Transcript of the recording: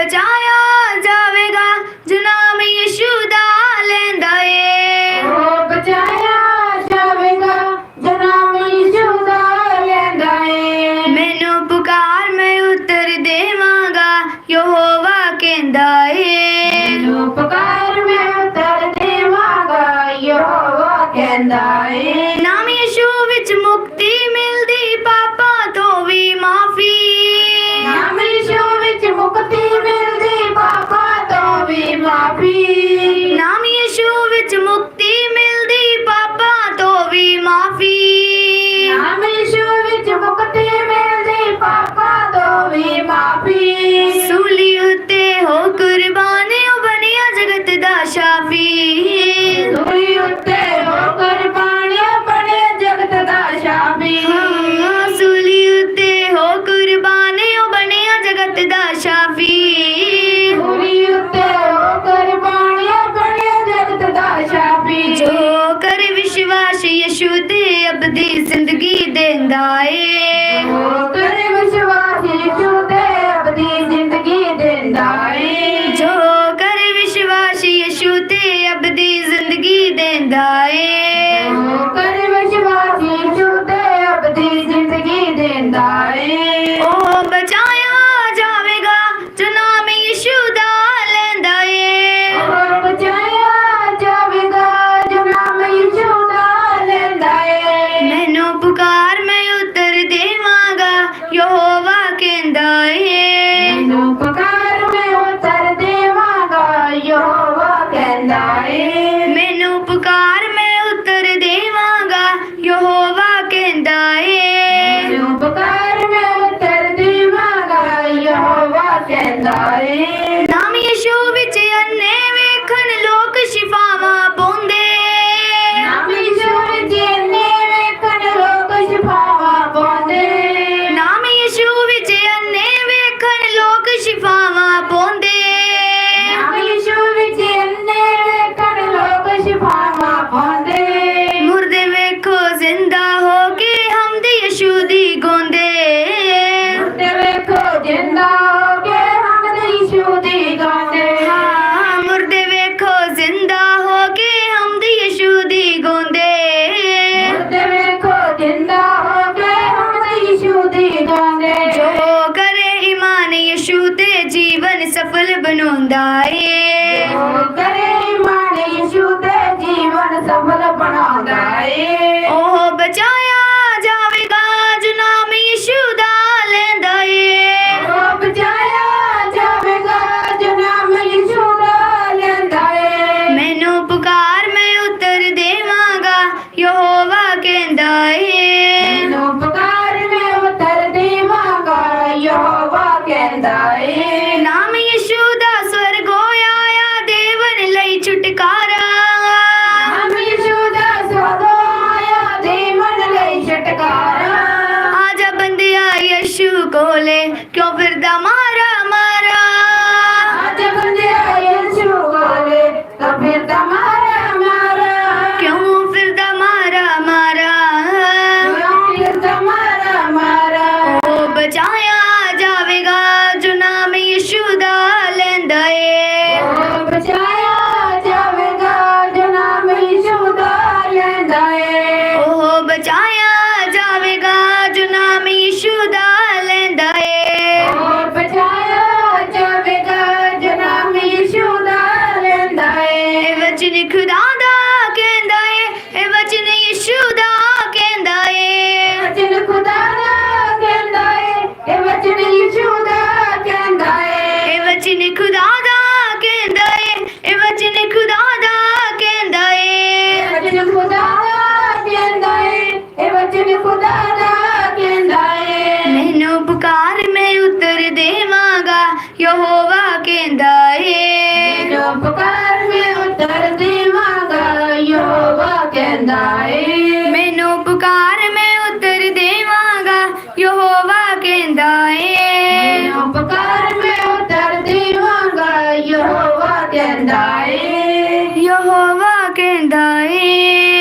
ਬਚਾਇਆ ਜਾਵੇਗਾ ਜਨਾਮ ਯਿਸੂ ਦਾ ਲੈਂਦਾ ਏ। ਬਚਾਇਆ ਜਾਵੇਗਾ ਜਨਾਮ ਯਿਸੂ ਲੈਂਦਾ ਏ। ਮੈਨੂੰ ਪੁਕਾਰ ਮੈਂ ਉੱਤਰ ਦੇਵਾਂਗਾ ਯਹੋਵਾ ਕਹਿੰਦਾ ਯਿਸੂ ਤੇ ਅਬਦੀ ਜ਼ਿੰਦਗੀ ਦੇਂਦਾ ਏ। ਏ ਮੈਨੂੰ ਪੁਕਾਰ ਮੈਂ ਉਤਰ ਦੇਵਾਂਗਾ ਯਹੋਵਾ ਕਹਿੰਦਾ ਏ। ਮੈਨੂੰ ਪੁਕਾਰ ਮੈਂ ਉਤਰ ਦੇਵਾਂਗਾ ਯਹੋਵਾ ਕਹਿੰਦਾ ਏ। ਮੈਨੂੰ ਪੁਕਾਰ ਮੈਂ ਉਤਰ ਦੇਵਾਂਗਾ ਯਹੋਵਾ ਕਹਿੰਦਾ ਏ। ਬਣਾਉਂਦਾਏ। ਕਰੇ ਮਨ ਯਿਸੂ ਦੇ ਜੀਵਨ ਸਫਲ ਬਣਾਉਂਦਾਏ। ਉਹ ਬਚਾਇਆ ਜਾਵੇਗਾ ਜੋ ਨਾਮ ਯਿਸੂ ਦਾ ਲੈਂਦਾ ਏ ਉਹ ਬਚਾਇਆ ਜਾਵੇਗਾ ਜੋ ਨਾਮ ਯਿਸੂ ਦਾ ਲੈਂਦਾ ਏ ਮੈਨੂੰ ਪੁਕਾਰ ਮੈਂ ਉੱਤਰ ਦੇਵਾਂਗਾ ਯਹੋਵਾ ਕਹਿੰਦਾ ਏ ਮੈਨੂੰ ਪੁਕਾਰ ਮੈਂ ਉੱਤਰ ਦੇਵਾਂਗਾ ਯਹੋਵਾ ਕਹਿੰਦਾ ਏ ਕੋਲੇ ਕਿਉਂ ਫਿਰਦਾ? ਮਾਰਾ ਮਾਰਾ। ਅੱਜ ਬੰਦੇ ਆਏ ਸ਼ੂ ਕੋਲੇ ਤਾਂ ਫਿਰਦਾ ਮਾਰਾ ਮਾਰਾ। ਕਿਉਂ ਫਿਰਦਾ? ਮਾਰਾ ਮਾਰਾ। ਕਿਉਂ ਫਿਰਦਾ ਮਾਰਾ ਮਾਰਾ? ਉਹ ਬਚਾਇਆ ਜਾਵੇਗਾ ਜੋ ਨਾਮ ਯਿਸੂ ਦਾ ਲੈਂਦਾ ਏ। ਉਹ ਬਚਾਇਆ ਜਾਵੇਗਾ ਜੋ ਨਾਮ ਯਿਸੂ ਦਾ ਲੈਂਦਾ ਏ। ਉਹ ਬਚਾਇਆ ਜਾਵੇਗਾ ਜੋ ਨਾਮ ਯਿਸੂ ਦਾ imagine it could all Amen.